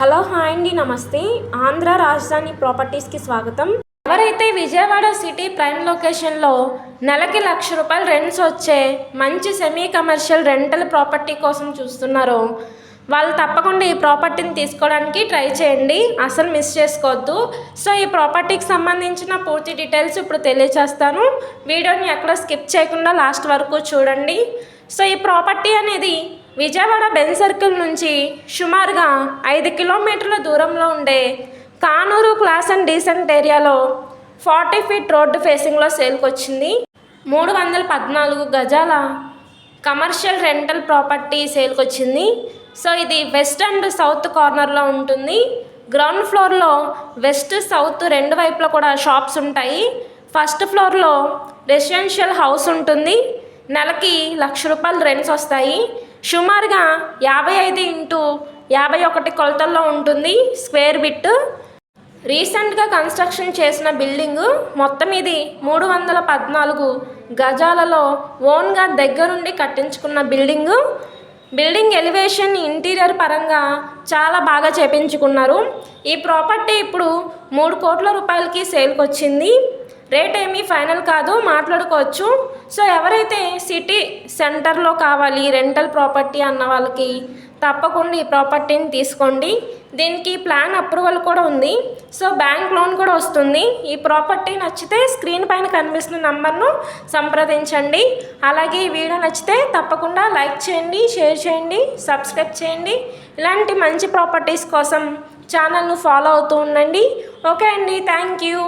Hello hi అండి నమస్తే. ఆంధ్ర రాజధాని ప్రాపర్టీస్కి స్వాగతం. ఎవరైతే విజయవాడ సిటీ ప్రైమ్ లొకేషన్లో నెలకి లక్ష రూపాయలు రెంట్స్ వచ్చే మంచి సెమీ కమర్షియల్ రెంటల్ ప్రాపర్టీ కోసం చూస్తున్నారో వాళ్ళు తప్పకుండా ఈ ప్రాపర్టీని తీసుకోవడానికి ట్రై చేయండి. అసలు మిస్ చేసుకోవద్దు. సో ఈ ప్రాపర్టీకి సంబంధించిన పూర్తి డీటెయిల్స్ ఇప్పుడు తెలియచేస్తాను. వీడియోని ఎక్కడ స్కిప్ చేయకుండా లాస్ట్ వరకు చూడండి. సో ఈ ప్రాపర్టీ అనేది విజయవాడ బెన్ సర్కిల్ నుంచి సుమారుగా ఐదు కిలోమీటర్ల దూరంలో ఉండే కానూరు క్లాస్ అండ్ డీసెంట్ ఏరియాలో ఫార్టీ ఫీట్ రోడ్డు ఫేసింగ్లో సేల్కి వచ్చింది మూడు వందల పద్నాలుగు గజాల కమర్షియల్ రెంటల్ ప్రాపర్టీ సేల్కి వచ్చింది సో ఇది వెస్ట్ అండ్ సౌత్ కార్నర్లో ఉంటుంది. గ్రౌండ్ ఫ్లోర్లో వెస్ట్ సౌత్ రెండు వైపులా కూడా షాప్స్ ఉంటాయి. ఫస్ట్ ఫ్లోర్లో రెసిడెన్షియల్ హౌస్ ఉంటుంది. నెలకి లక్ష రూపాయలు రెంట్స్ వస్తాయి. సుమారుగా యాభై ఐదు ఇంటూ యాభై ఒకటి కొలతల్లో ఉంటుంది స్క్వేర్ బిట్. రీసెంట్గా కన్స్ట్రక్షన్ చేసిన బిల్డింగ్ మొత్తం ఇది మూడు వందల పద్నాలుగు గజాలలో ఓన్గా దగ్గరుండి కట్టించుకున్న బిల్డింగ్. బిల్డింగ్ ఎలివేషన్ ఇంటీరియర్ పరంగా చాలా బాగా చేపించుకున్నారు. ఈ ప్రాపర్టీ ఇప్పుడు మూడు కోట్ల రూపాయలకి సేల్కి వచ్చింది రేట్ ఏమీ ఫైనల్ కాదు మాట్లాడుకోవచ్చు. సో ఎవరైతే సిటీ సెంటర్లో కావాలి రెంటల్ ప్రాపర్టీ అన్న వాళ్ళకి తప్పకుండా ఈ ప్రాపర్టీని తీసుకోండి. దీనికి ప్లాన్ అప్రూవల్ కూడా ఉంది. సో బ్యాంక్ లోన్ కూడా వస్తుంది. ఈ ప్రాపర్టీ నచ్చితే స్క్రీన్ పైన కనిపిస్తున్న నంబర్ను సంప్రదించండి. అలాగే ఈ వీడియో నచ్చితే తప్పకుండా లైక్ చేయండి షేర్ చేయండి సబ్స్క్రైబ్ చేయండి. ఇలాంటి మంచి ప్రాపర్టీస్ కోసం ఛానల్ను ఫాలో అవుతూ ఉండండి. ఓకే అండి థ్యాంక్ యూ.